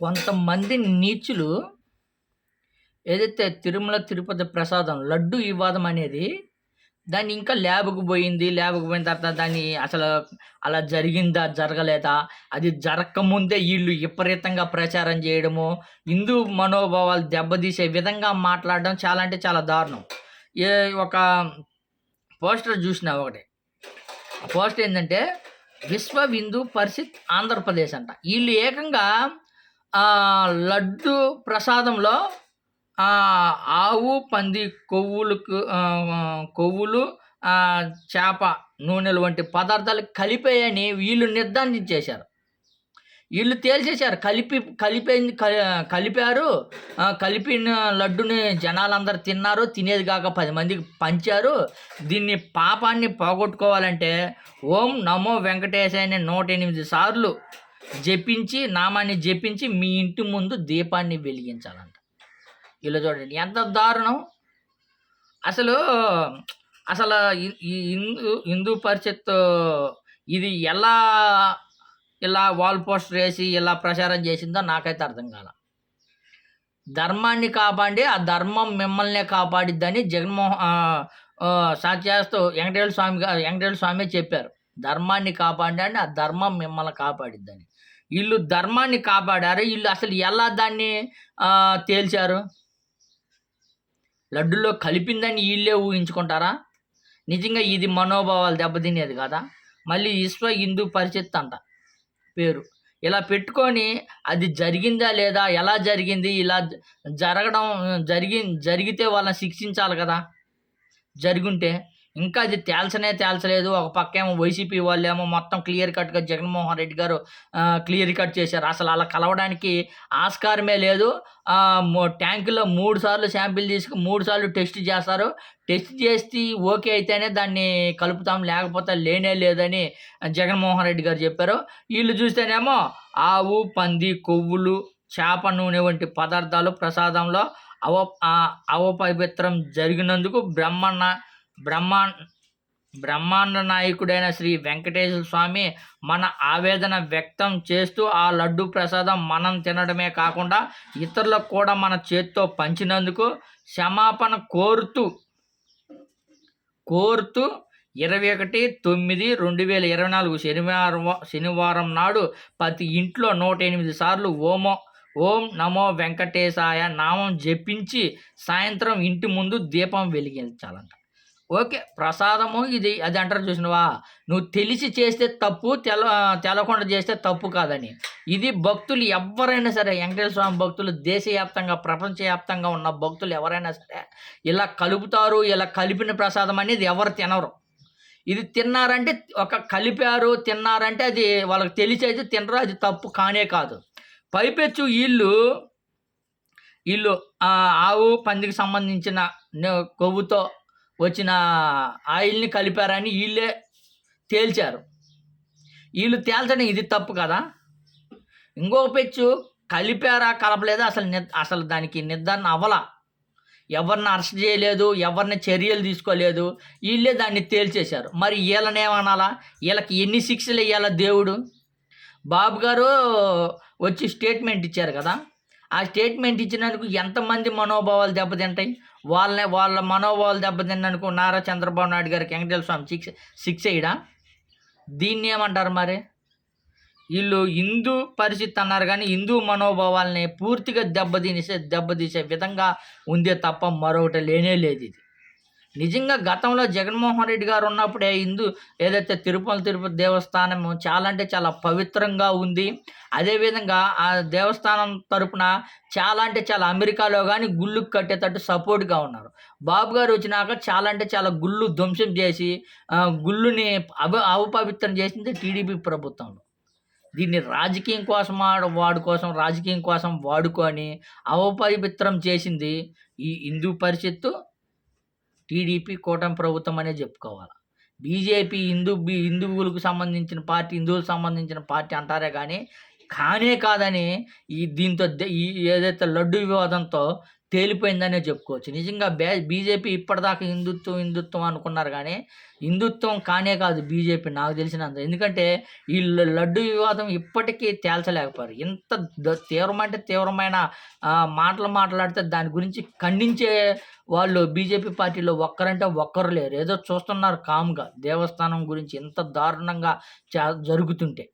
కొంతమంది నీచులు ఏదైతే తిరుమల తిరుపతి ప్రసాదం లడ్డు వివాదం అనేది దాన్ని ఇంకా ల్యాబ్కు పోయింది. ల్యాబ్కు పోయిన తర్వాత దాన్ని అసలు అలా జరిగిందా జరగలేదా? అది జరగకముందే వీళ్ళు విపరీతంగా ప్రచారం చేయడము హిందూ మనోభావాలు దెబ్బతీసే విధంగా మాట్లాడడం చాలా అంటే చాలా దారుణం. ఏ ఒక పోస్టర్ చూసిన ఒకటి. ఆ పోస్టర్ ఏంటంటే విశ్వ హిందూ పరిషత్ ఆంధ్రప్రదేశ్ అంట. వీళ్ళు ఏకంగా లడ్డు ప్రసాదంలో ఆవు పంది కొవ్వులకు కొవ్వులు చేప నూనెలు వంటి పదార్థాలు కలిపాయని వీళ్ళు నిర్ధారించేశారు. వీళ్ళు తేల్చేశారు. కలిపి కలిపి కలిపారు. కలిపిన లడ్డుని జనాలందరూ తిన్నారు. తినేది కాక పది మందికి పంచారు. దీన్ని పాపాన్ని పోగొట్టుకోవాలంటే ఓం నమో వెంకటేశాయని నూట ఎనిమిది సార్లు జపించి నామాన్ని జపించి మీ ఇంటి ముందు దీపాన్ని వెలిగించాలంట. ఇలా చూడండి ఎంత దారుణం. అసలు అసలు ఈ- హిందూ హిందూ పరిషత్ ఇది ఎలా ఇలా వాల్ పోస్టర్ వేసి ఇలా ప్రచారం చేసిందో నాకైతే అర్థం కాల. ధర్మాన్ని కాపాడి ఆ ధర్మం మిమ్మల్నే కాపాడిద్దని జగన్మోహన్ సాక్షాస్తు వెంకటేశ్వర స్వామి వెంకటేశ్వర స్వామి చెప్పారు. ధర్మాన్ని కాపాడండి ఆ ధర్మం మిమ్మల్ని కాపాడిద్దని. వీళ్ళు ధర్మాన్ని కాపాడారు వీళ్ళు అసలు ఎలా దాన్ని తేల్చారు? లడ్డులో కలిపిందని వీళ్ళే ఊహించుకుంటారా? నిజంగా ఇది మనోభావాలు దెబ్బతినేది కదా? మళ్ళీ విశ్వ హిందూ పరిషత్ అంట పేరు. ఇలా పెట్టుకొని అది జరిగిందా లేదా ఎలా జరిగింది ఇలా జరగడం జరిగి జరిగితే వాళ్ళని శిక్షించాలి కదా? జరుగుంటే ఇంకా అది తేల్చనే తేల్చలేదు. ఒక పక్క ఏమో వైసీపీ వాళ్ళేమో మొత్తం క్లియర్ కట్గా జగన్మోహన్ రెడ్డి గారు క్లియర్ కట్ చేశారు. అసలు అలా కలవడానికి ఆస్కారమే లేదు. ట్యాంకులో మూడు సార్లు శాంపిల్ తీసుకు మూడు సార్లు టెస్ట్ చేస్తారు. టెస్ట్ చేసి ఓకే అయితేనే దాన్ని కలుపుతాం లేకపోతే లేనే లేదని జగన్మోహన్ రెడ్డి గారు చెప్పారు. వీళ్ళు చూస్తేనేమో ఆవు పంది కొవ్వులు చేప నూనె వంటి పదార్థాలు ప్రసాదంలో అవ అవపవిత్రం జరిగినందుకు బ్రహ్మణ బ్రహ్మా బ్రహ్మాండ నాయకుడైన శ్రీ వెంకటేశ్వర స్వామి మన ఆవేదన వ్యక్తం చేస్తూ ఆ లడ్డు ప్రసాదం మనం తినడమే కాకుండా ఇతరులకు కూడా మన చేత్తో పంచినందుకు క్షమాపణ కోరుతూ కోరుతూ ఇరవై ఒకటి తొమ్మిది రెండు వేల ఇరవై నాలుగు శనివారం శనివారం నాడు ప్రతి ఇంట్లో నూట ఎనిమిది సార్లు ఓమో ఓం నమో వెంకటేశాయ నామం జపించి సాయంత్రం ఇంటి ముందు దీపం వెలిగించాలంట. ఓకే ప్రసాదము ఇది అది అంటారు చూసినవా? నువ్వు తెలిసి చేస్తే తప్పు తెల తెలకుండా చేస్తే తప్పు కాదని. ఇది భక్తులు ఎవరైనా సరే వెంకటేశ్వర స్వామి భక్తులు దేశవ్యాప్తంగా ప్రపంచవ్యాప్తంగా ఉన్న భక్తులు ఎవరైనా సరే ఇలా కలుపుతారు ఇలా కలిపిన ప్రసాదం అనేది ఎవరు తినరు. ఇది తిన్నారంటే ఒక కలిపారు తిన్నారంటే అది వాళ్ళకి తెలిసి అయితే తినరు అది తప్పు కానే కాదు. పైపెచ్చు వీళ్ళు వీళ్ళు ఆవు పందికి సంబంధించిన కొవ్వుతో వచ్చిన ఆయిల్ని కలిపారని వీళ్ళే తేల్చారు. వీళ్ళు తేల్చడం ఇది తప్పు కదా? ఇంకొక పెచ్చు కలిపారా కలపలేదా? అసలు అసలు దానికి నిర్ధారణ అవ్వలా. ఎవరిని అరెస్ట్ చేయలేదు ఎవరిని చర్యలు తీసుకోలేదు వీళ్ళే దాన్ని తేల్చేశారు. మరి వీళ్ళని ఏమనాలా? వీళ్ళకి ఎన్ని శిక్షలు వేయాలా దేవుడు? బాబు గారు వచ్చి స్టేట్మెంట్ ఇచ్చారు కదా? ఆ స్టేట్మెంట్ ఇచ్చినందుకు ఎంతమంది మనోభావాలు దెబ్బతింటాయి? వాళ్ళని వాళ్ళ మనోభావాలు దెబ్బతిందనుకో నారా చంద్రబాబు నాయుడు గారికి వెంకటేశ్వర స్వామి శిక్ష శిక్ష చేయడా దీన్ని ఏమంటారు మరి? వీళ్ళు హిందూ పరిస్థితి అన్నారు కానీ హిందూ మనోభావాల్ని పూర్తిగా దెబ్బతీసే దెబ్బతీసే విధంగా ఉందే తప్ప మరొకటి లేనే లేదు ఇది. నిజంగా గతంలో జగన్మోహన్ రెడ్డి గారు ఉన్నప్పుడే హిందూ ఏదైతే తిరుపతి తిరుపతి దేవస్థానం చాలా అంటే చాలా పవిత్రంగా ఉంది. అదేవిధంగా ఆ దేవస్థానం తరపున చాలా అంటే చాలా అమెరికాలో కానీ గుళ్ళు కట్టేటట్టు సపోర్ట్గా ఉన్నారు. బాబు గారు వచ్చినాక చాలా అంటే చాలా గుళ్ళు ధ్వంసం చేసి గుళ్ళుని అవ అవపవిత్రం చేసింది టీడీపీ ప్రభుత్వంలో దీన్ని రాజకీయం కోసం వాడు కోసం రాజకీయం కోసం వాడుకొని అవపవిత్రం చేసింది ఈ హిందూ పరిషత్తు. టీడీపీ కూటమి ప్రభుత్వం అనే చెప్పుకోవాలి. బీజేపీ హిందూ బీ హిందువులకు సంబంధించిన పార్టీ హిందువులకు సంబంధించిన పార్టీ అంటారే కానీ కానే కాదని ఈ దీంతో ఈ ఏదైతే లడ్డు వివాదంతో తేలిపోయిందనే చెప్పుకోవచ్చు. నిజంగా బే బీజేపీ ఇప్పటిదాకా హిందుత్వం, హిందుత్వం అనుకున్నారు కానీ హిందుత్వం కానే కాదు బీజేపీ నాకు తెలిసినంత. ఎందుకంటే ఈ లడ్డు వివాదం ఇప్పటికీ తేల్చలేకపోయారు. ఇంత తీవ్రమంటే తీవ్రమైన మాటలు మాట్లాడితే దాని గురించి ఖండించే వాళ్ళు బీజేపీ పార్టీలో ఒక్కరంటే ఒక్కరు లేరు. ఏదో చూస్తున్నారు కామ్‌గా దేవస్థానం గురించి ఇంత దారుణంగా జరుగుతుంటే.